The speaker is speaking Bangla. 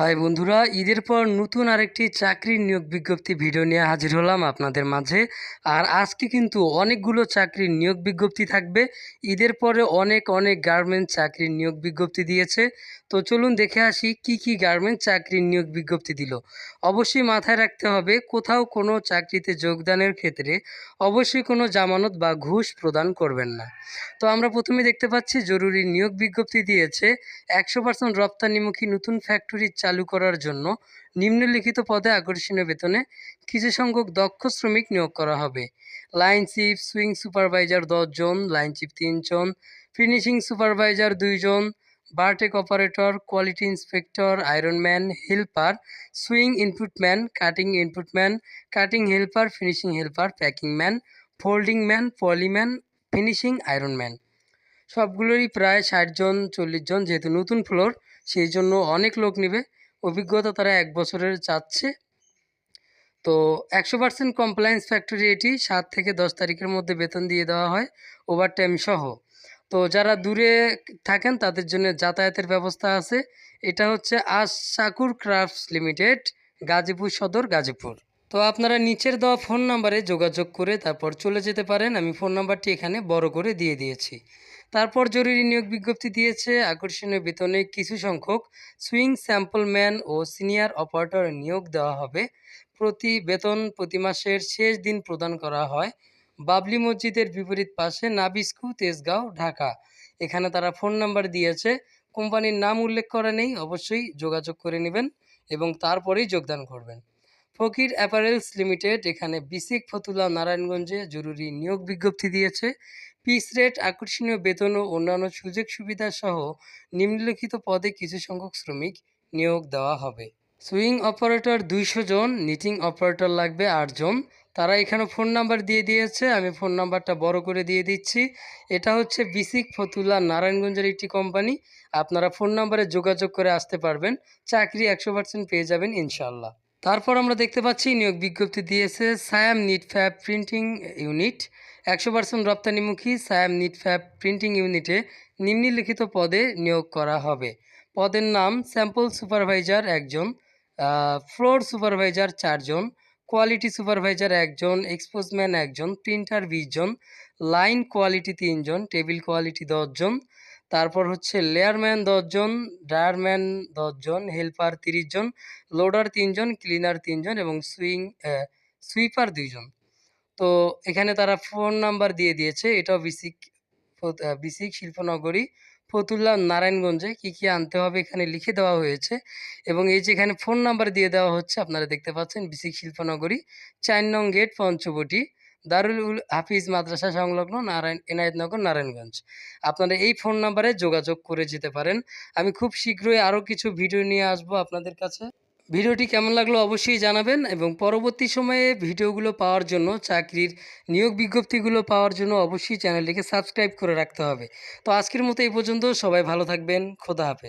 হাই বন্ধুরা, ঈদের পর নতুন আরেকটি চাকরির নিয়োগ বিজ্ঞপ্তি ভিডিও নিয়ে হাজির হলাম আপনাদের মাঝে। আর আজকে কিন্তু অনেকগুলো চাকরির নিয়োগ বিজ্ঞপ্তি থাকবে। ঈদের পরে অনেক অনেক গার্মেন্ট চাকরির নিয়োগ বিজ্ঞপ্তি দিয়েছে। তো চলুন দেখে আসি কি কি গার্মেন্ট চাকরির নিয়োগ বিজ্ঞপ্তি দিল। অবশ্যই মাথায় রাখতে হবে, কোথাও কোনো চাকরিতে যোগদানের ক্ষেত্রে অবশ্যই কোনো জামানত বা ঘুষ প্রদান করবেন না। তো আমরা প্রথমে দেখতে পাচ্ছি, জরুরি নিয়োগ বিজ্ঞপ্তি দিয়েছে। একশো পার্সেন্ট রপ্তানিমুখী নতুন ফ্যাক্টরি চালু করার জন্য নিম্নলিখিত পদে আকর্ষণীয় বেতনে কিছু সংখ্যক দক্ষ শ্রমিক নিয়োগ করা হবে। লাইন চিফ, সুইং সুপারভাইজার দশজন লাইন চিফ তিনজন ফিনিশিং সুপারভাইজার দুইজন bartack operator, quality inspector, iron man, helper, sewing input man, cutting input man, cutting helper, finishing helper, packing man, folding man poly man finishing iron man সবগুলোরই প্রায় ষাট জন, চল্লিশ জন যেহেতু নতুন ফ্লোর, সেই জন্য অনেক লোক নেবে। অভিজ্ঞতা তারা এক বছরের চাচ্ছে। তো একশো পার্সেন্ট কমপ্লায়েন্স ফ্যাক্টরি এটি সাত থেকে দশ তারিখের মধ্যে বেতন দিয়ে দেওয়া হয় ওভার টাইম সহ। তো যারা দূরে থাকেন তাদের জন্য যাতায়াতের ব্যবস্থা আছে। এটা হচ্ছে আশাকুর ক্রাফটস লিমিটেড, গাজীপুর সদর, গাজীপুর। তো আপনারা নিচের দেওয়া ফোন নাম্বারে যোগাযোগ করে তারপর চলে যেতে পারেন। আমি ফোন নাম্বারটি এখানে বড় করে দিয়ে দিয়েছি। তারপর জরুরি নিয়োগ বিজ্ঞপ্তি দিয়েছে। আকর্ষণীয় বেতনে কিছু সংখ্যক সুইং স্যাম্পল ম্যান ও সিনিয়র অপারেটর নিয়োগ দেওয়া হবে। প্রতি বেতন প্রতি মাসের শেষ দিন প্রদান করা হয়। বাবলি মসজিদের বিপরীত পাশে নাবিস্কু, তেজগাঁও, ঢাকা। এখানে তারা ফোন নাম্বার দিয়েছে। কোম্পানির নাম উল্লেখ করা নেই, অবশ্যই যোগাযোগ করে নেবেন এবং তারপরেই যোগদান করবেন। ফকির অ্যাপারেলস লিমিটেড, এখানে বিসিক ফতুলা নারায়ণগঞ্জে জরুরি নিয়োগ বিজ্ঞপ্তি দিয়েছে। পিস রেট, আকর্ষণীয় বেতন ও অন্যান্য সুযোগ সুবিধা সহ নিম্নলিখিত পদে কিছু সংখ্যক শ্রমিক নিয়োগ দেওয়া হবে। সুইং অপারেটর দুইশো জন, নিটিং অপারেটর লাগবে আটজন তারা এখানে ফোন নাম্বার দিয়ে দিয়েছে, আমি ফোন নাম্বারটা বড় করে দিয়ে দিচ্ছি। এটা হচ্ছে বিসিক ফতুল্লা নারায়ণগঞ্জের একটি কোম্পানি। আপনারা ফোন নাম্বারে যোগাযোগ করে আসতে পারবেন। চাকরি একশো পার্সেন্ট পেয়ে যাবেন ইনশাল্লাহ তারপর আমরা দেখতে পাচ্ছি নিয়োগ বিজ্ঞপ্তি দিয়েছে Siam knit fab printing unit. একশো পার্সেন্ট রপ্তানিমুখী সায়াম নিট ফ্যাব প্রিন্টিং ইউনিটে নিম্নলিখিত পদে নিয়োগ করা হবে। পদের নাম স্যাম্পল সুপারভাইজার একজন ফ্লোর সুপারভাইজার চারজন, কোয়ালিটি সুপারভাইজার একজন, এক্সপোজম্যান একজন, প্রিন্টার বিশজন লাইন কোয়ালিটি তিনজন, টেবিল কোয়ালিটি দশজন তারপর হচ্ছে লেয়ারম্যান দশজন, ড্রায়ারম্যান দশজন, হেল্পার তিরিশ জন লোডার তিনজন, ক্লিনার তিনজন এবং সুইং সুইপার দুইজন। তো এখানে তারা ফোন নাম্বার দিয়ে দিয়েছে। এটাও বিসিক বিসিক শিল্পনগরী, ফতুল্লা নারায়ণগঞ্জে কি কি আনতে হবে এখানে লিখে দেওয়া হয়েছে এবং এই যে এখানে ফোন নাম্বার দিয়ে দেওয়া হচ্ছে আপনারা দেখতে পাচ্ছেন বিসিক শিল্পনগরী, চার নং গেট, পঞ্চবটি। দারুল উল হাফিজ মাদ্রাসা সংলগ্ন নারায়ণ, এনায়েতনগর, নারায়ণগঞ্জ। আপনারা এই ফোন নাম্বারে যোগাযোগ করে যেতে পারেন। আমি খুব শীঘ্রই আরও কিছু ভিডিও নিয়ে আসব আপনাদের কাছে। ভিডিওটি কেমন লাগল অবশ্যই জানাবেন এবং পরবর্তী সময়ে ভিডিওগুলো পাওয়ার জন্য, চাকরির নিয়োগ বিজ্ঞপ্তিগুলো পাওয়ার জন্য অবশ্যই চ্যানেলটিকে সাবস্ক্রাইব করে রাখতে হবে। তো আজকের মতো এই পর্যন্ত সবাই ভালো থাকবেন। খোদা হাফেজ।